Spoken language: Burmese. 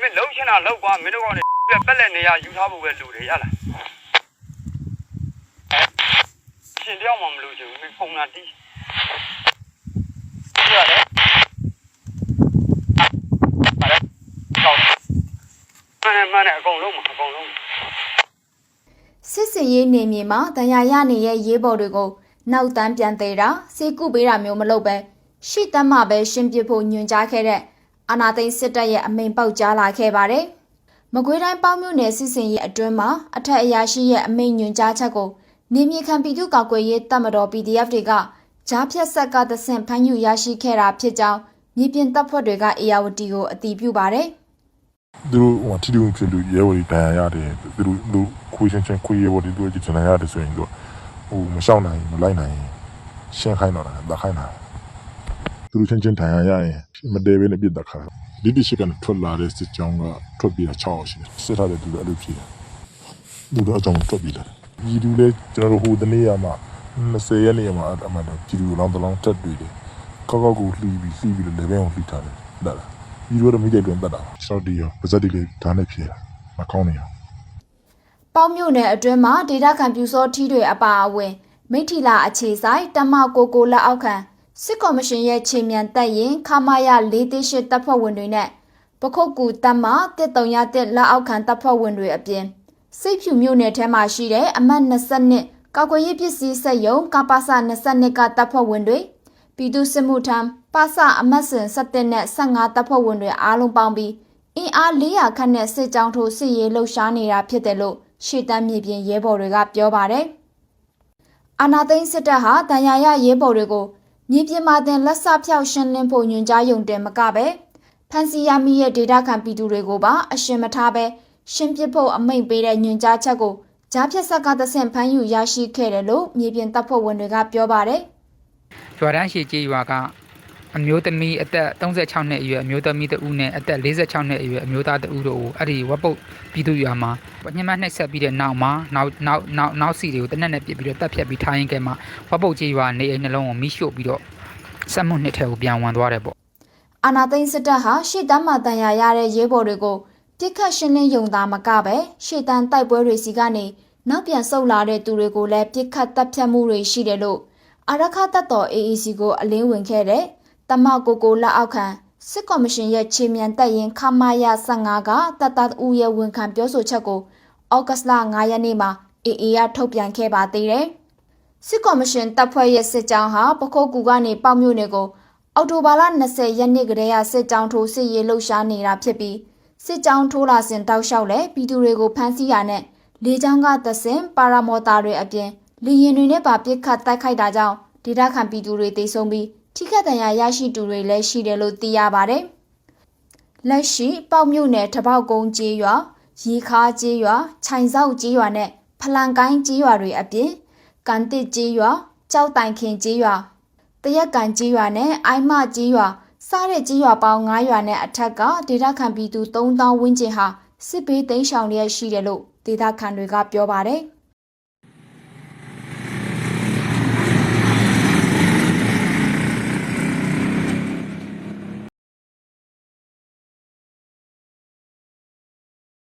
မင်းလုံးချင်တာလောက်ကွာမင်းတို့ကောင်တွေပက်လက်နေရယူထားဖို့ပဲလူတွေရလားရှင်တယောက်မှမလို့ချင်ဘူးမင်းဖုံလာတီးကြည့်ရတယ်ပါတယ်ကောင်းမှန်တယ်မှန်တယ်အကုန်လုံးအကုန်လုံးစစ်စင်ရေးနေမြေမှာတန်ရာရနေတဲ့ရေးပေါ်တွေကိုနောက်တန်းပြန်သေးတာစေကုပေးတာမျိုးမလုပ်ပဲရှီတမ်းမှပဲရှင်းပစ်ဖို့ညွှန်ကြားခဲ့တဲ့ အာနာသိန်းစစ်တပ်ရဲ့အမိန်ပေါက်ကြားလာခဲ့ပါတယ်။မကွေးတိုင်းပေါင်းမြို့နယ်စစ်စင်ရေးအတွင်းမှာအထက်အရာရှိရဲ့အမိန်ညွှန်ကြားချက်ကိုနေမြေခံပြည်သူ့ကောက်ကွယ်ရေးတပ်မတော် PDF တွေကဂျားဖြတ်ဆက်ကသဆင့်ဖမ်းယူရရှိခဲ့တာဖြစ်ကြောင်းမြေပြင်တပ်ဖွဲ့တွေကအေယာဝတီကိုအတည်ပြုပါတယ်။သူတို့ဟိုတီတူဖြစ်လို့ရဲဝရီတန်ရာရတယ်သူတို့သူခွေးချင်းချင်းခွေးရဲဝရီသူတို့ကြည်တန်ရတယ်ဆိုရင်သူဟိုမရှောက်နိုင်မလိုက်နိုင်ရှင်းခိုင်းတော့တာတခိုင်းတာ သူတို့ချင်းချင်းတန်ရာရရင်မတဲဘဲနဲ့ပြစ်တက်ခါဒီဒီရှိကန်ထွက်လာတဲ့စစ်ကြောင်းကထွက်ပြေးတာ6အောင်ရှိတယ်စစ်ထားတဲ့သူတို့အဲ့လိုဖြစ်တယ်သူတို့အကြောင်းထွက်ပြေးလာဒီလူလေကျွန်တော်တို့ဟိုတနေ့ရမှာ20ရက်နေ့မှာအမှန်တော့ကြည်လူလောင်းတလောင်းတက်တွေ့တယ်ကောက်ကောက်ကိုလှီးပြီးလှီးပြီးလည်းဘဲအောင်လှီးထားတယ်ဒါလားဒီလိုတော့မိတဲ့တွင်တက်တာစောက်တီရောပါဇက်တီလေးဓာတ်နဲ့ဖြေတာမကောင်းနေရောပေါင်းမြို့နယ်အတွင်းမှာဒေတာခံပြူစောထီးတွေအပါအဝင်မိထီလာအခြေဆိုင်တမကိုကိုလက်အောက်ခံ စစ်ကော်မရှင်ရဲ့ခြေမြန်တက်ရင်ခမာယ438တပ်ဖွဲ့ဝင်တွေနဲ့ပခုတ်ကူတပ်မ131လက်အောက်ခံတပ်ဖွဲ့ဝင်တွေအပြင်စိတ်ဖြူမြို့နယ်ထဲမှာရှိတဲ့အမှတ်22ကောက်ကွယ်ရေးပစ္စည်းစက်ရုံကပါစ22ကတပ်ဖွဲ့ဝင်တွေပြည်သူစစ်မှုထမ်းပါစအမတ်စင်17နဲ့15တပ်ဖွဲ့ဝင်တွေအားလုံးပေါင်းပြီးအင်အား400ခန့်နဲ့စစ်ကြောင်းထိုးစစ်ရေးလှုပ်ရှားနေတာဖြစ်တယ်လို့ရှေ့တန်းမြေပြင်ရဲဘော်တွေကပြောပါတယ်။အာနာသိန်းစစ်တပ်ဟာတန်ရာရရဲဘော်တွေကို မြေပြင်မှာတင်လက်စဖြောက်ရှင်းလင်းဖို့ညွှန်ကြားယုံတယ်မကပဲဖန်စီရမီရဲ့ဒေတာခံပြည်သူတွေကိုပါအရှင်မထားပဲရှင်းပစ်ဖို့အမိန့်ပေးတဲ့ညွှန်ကြားချက်ကိုကြားဖြတ်ဆက်ကသဆင့်ဖမ်းယူရရှိခဲ့တယ်လို့မြေပြင်တပ်ဖွဲ့ဝင်တွေကပြောပါတယ်။ရွာတန်းရှိကျေးရွာက အမျိုးသမီးအသက်36နှစ်အရွယ်အမျိုးသမီးတဦးနဲ့အသက်46နှစ်အရွယ်အမျိုးသားတဦးတို့ကိုအဲ့ဒီဝက်ပုတ်ပြည်သူရွာမှာညှဉ်းမနှိပ်ဆက်ပြီးတဲ့နောက်မှာနောက်နောက်နောက်နောက်စီတွေကိုတနက်နဲ့ပြစ်ပြီးတော့တပ်ဖြတ်ပြီးထားရင်ကဲမှာဝက်ပုတ်ကျေးရွာနေအိမ်နှလုံးကိုမိရှို့ပြီးတော့စက်မှုနှစ်ထဲကိုပြန်ဝင်သွားတယ်ပေါ့အာနာသိန်းစစ်တပ်ဟာရှေ့တန်းမှာတန်ရာရတဲ့ရဲဘော်တွေကိုပြစ်ခတ်ရှင်းလင်းယုံသားမကပဲရှေ့တန်းတိုက်ပွဲတွေစီကနေနောက်ပြန်ဆုတ်လာတဲ့သူတွေကိုလည်းပြစ်ခတ်တပ်ဖြတ်မှုတွေရှိတယ်လို့အာရခတပ်တော် AAC ကိုအလင်းဝင်ခဲ့တဲ့ တမကိုကိုလက်အောက်ခံစစ်ကော်မရှင်ရဲ့ခြေမြန်တပ်ရင်ခမာယ15ကတပ်သားဦးရဲ့ဝန်ခံပြောဆိုချက်ကိုဩဂတ်လ9ရက်နေ့မှာ AA ရထုတ်ပြန်ခဲ့ပါသေးတယ်စစ်ကော်မရှင်တပ်ဖွဲ့ရဲ့စစ်ကြောင်းဟာပခုတ်ကူကနေပေါက်မြို့နယ်ကိုအော်တိုဘာလ20ရက်နေ့ကတည်းကစစ်ကြောင်းထိုးစစ်ရေးလှုပ်ရှားနေတာဖြစ်ပြီးစစ်ကြောင်းထိုးလာစဉ်တောက်လျှောက်လဲပြည်သူတွေကိုဖမ်းဆီးရနဲ့လေကြောင်းကသဆင်ပါရာမော်တာတွေအပြင်လေရင်တွေနဲ့ပါပစ်ခတ်တိုက်ခိုက်တာကြောင့်ဒေသခံပြည်သူတွေတိတ်ဆုံးပြီး ထိခိုက်ဒဏ်ရာရရှိသူတွေလည်းရှိတယ်လို့သိရပါတယ်။လက်ရှိပေါက်မြို့နယ်ထပေါက်ကုန်းကျေးရွာရီခါကျေးရွာခြိုင်ဆောက်ကျေးရွာနဲ့ဖလန်ကိုင်းကျေးရွာတွေအပြင်ကန်တစ်ကျေးရွာကြောက်တိုင်ခင်ကျေးရွာတရက်ကန်ကြီးရွာနဲ့အိုင်မကြီးရွာစားတဲ့ကြီးရွာပေါင်း9ရွာနဲ့အထက်ကဒေသခံပြည်သူ3000ဝန်းကျင်ဟာစစ်ဘေးတိမ်းရှောင်လျက်ရှိတယ်လို့ဒေသခံတွေကပြောပါတယ်။